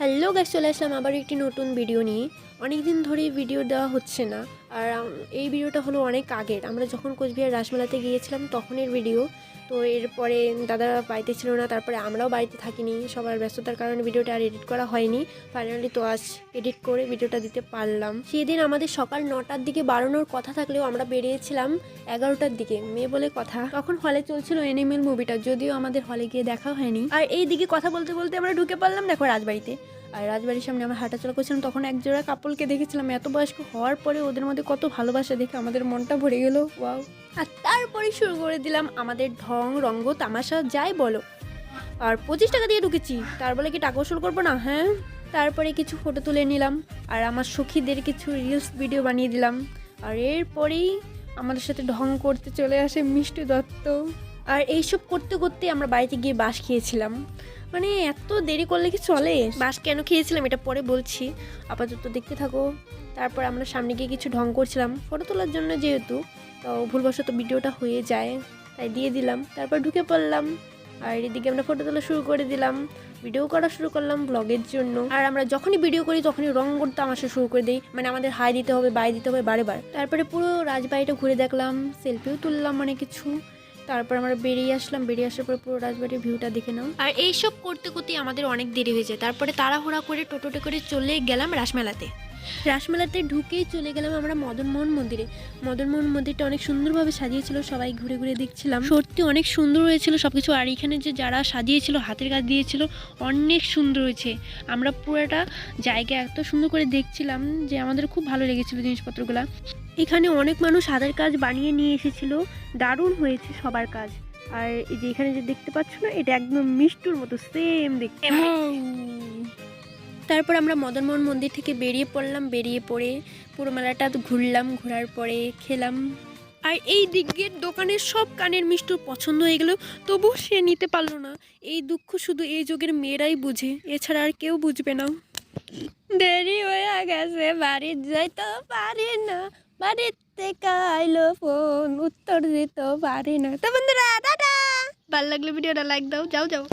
Hello গাছ চলে আসলাম আবার একটি নতুন ভিডিও নিয়ে। অনেক দিন ধরে ভিডিও দেওয়া হচ্ছে না। আর এই ভিডিওটা হলো অনেক আগের। আমরা যখন কোচবিহার রাসমেলাতে গিয়েছিলাম তখনের ভিডিও তো এরপরে দাদা বাড়িতে ছিল না, তারপরে আমরাও বাড়িতে থাকিনি। সবার ব্যস্ততার কারণে ভিডিওটা আর এডিট করা হয়নি। ফাইনালি তো আজ এডিট করে ভিডিওটা দিতে পারলাম। সেদিন আমাদের সকাল নটার দিকে বাড়ানোর কথা থাকলেও আমরা বেরিয়েছিলাম এগারোটার দিকে, মেয়ে বলে কথা। তখন হলে চলছিল এনিমেল মুভিটা যদিও আমাদের হলে গিয়ে দেখা হয়নি। আর এই দিকে কথা বলতে বলতে আমরা ঢুকে পড়লাম, দেখো রাজবাড়িতে। আর রাজবাড়ির সামনে আমরা হাঁটাচলা করছিলাম, তখন এক জোড়া কাপলকে দেখেছিলাম। এত বয়স্ক হওয়ার পরে ওদের মধ্যে কত ভালোবাসা দেখে আমাদের মনটা ভরে গেল। ওয়াও। আর তারপরে শুরু করে দিলাম আমাদের ঢং, রঙ্গ, তামাশা, যাই বলো। আর পঁচিশ টাকা দিয়ে ঢুকেছি। তার বলে কি টাকা উসুল করব না? হ্যাঁ। তারপরে কিছু ফটো তুলে নিলাম। আর আমার সখীদের কিছু রিলস ভিডিও বানিয়ে দিলাম। আর এরপরেই আমাদের সাথে ঢং করতে চলে আসে মিষ্টি দত্ত। আর এইসব করতে করতে আমরা বাড়িতে গিয়ে বাস খেয়েছিলাম। মানে এত দেরি করলে কি চলে? বাস কেন খেয়েছিলাম এটা পরে বলছি। আপাতত দেখতে থাকো। তারপর আমরা সামনে গিয়ে কিছু ঢং করছিলাম। ফটো তোলার জন্য যেহেতু, তো ভুলবশত ভিডিওটা হয়ে যায়, তাই দিয়ে দিলাম। তারপর ঢুকে পড়লাম আর এদিকে আমরা ফটো তোলা শুরু করে দিলাম। ভিডিও করা শুরু করলাম ব্লগের জন্য। আর আমরা যখনই ভিডিও করি, তখনই রং করতে আসা শুরু করে দিই। মানে আমাদের হাই দিতে হবে, বাই দিতে হবে, বারে বার। তারপরে পুরো রাজবাড়িটা ঘুরে দেখলাম, সেলফিও তুললাম মানে কিছু। তারপর আমরা বেরিয়ে আসলাম। বেরিয়ে আসার পর পুরো রাজবাড়ির ভিউটা দেখে নাও। আর এইসব করতে করতে আমাদের অনেক দেরি হয়ে যায়। তারপরে তাড়াহুড়া করে টোটোটে করে চলে গেলাম রাসমেলাতে। রাসমেলাতে ঢুকেই চলে গেলাম আমরা মদনমোহন মন্দিরে। মদনমোহন মন্দিরটা অনেক সুন্দরভাবে সাজিয়েছিল সবাই ঘুরে ঘুরে দেখছিলাম। সত্যি অনেক সুন্দর হয়েছিল সবকিছু। আর এখানে যে যারা সাজিয়েছিল হাতের কাজ দিয়েছিল অনেক সুন্দর হয়েছে। আমরা পুরোটা জায়গা এত সুন্দর করে দেখছিলাম যে আমাদের খুব ভালো লেগেছিল জিনিসপত্রগুলো। এখানে অনেক মানুষ হাতের কাজ বানিয়ে নিয়ে এসেছিল। দারুণ হয়েছে সবার কাজ। আর এই যে এখানে যে দেখতে পাচ্ছ না, এটা একদম মিষ্টুর মতো সেম দেখতে। তারপর আমরা মদনমোহন মন্দির থেকে বেরিয়ে পড়লাম, বেরিয়ে পড়ে পুরো মেলাটা ঘুরলাম, ঘোরার পরে খেলাম। আর এই দিকের দোকানের সব কানের মিষ্টু পছন্দ হয়ে গেল তবু সে নিতে পারল না। এই দুঃখ শুধু এই যুগের মেয়েরাই বুঝে, এছাড়া আর কেউ বুঝবে না। দেরি হয়ে গেছে বাড়ি যাইতে পারি না। বাড়িতে কাইলো ফোন, উত্তর দিতে পারি না। তো বন্ধুরা, টাটা! ভালো লাগলে ভিডিওটা লাইক দাও, যাও যাও।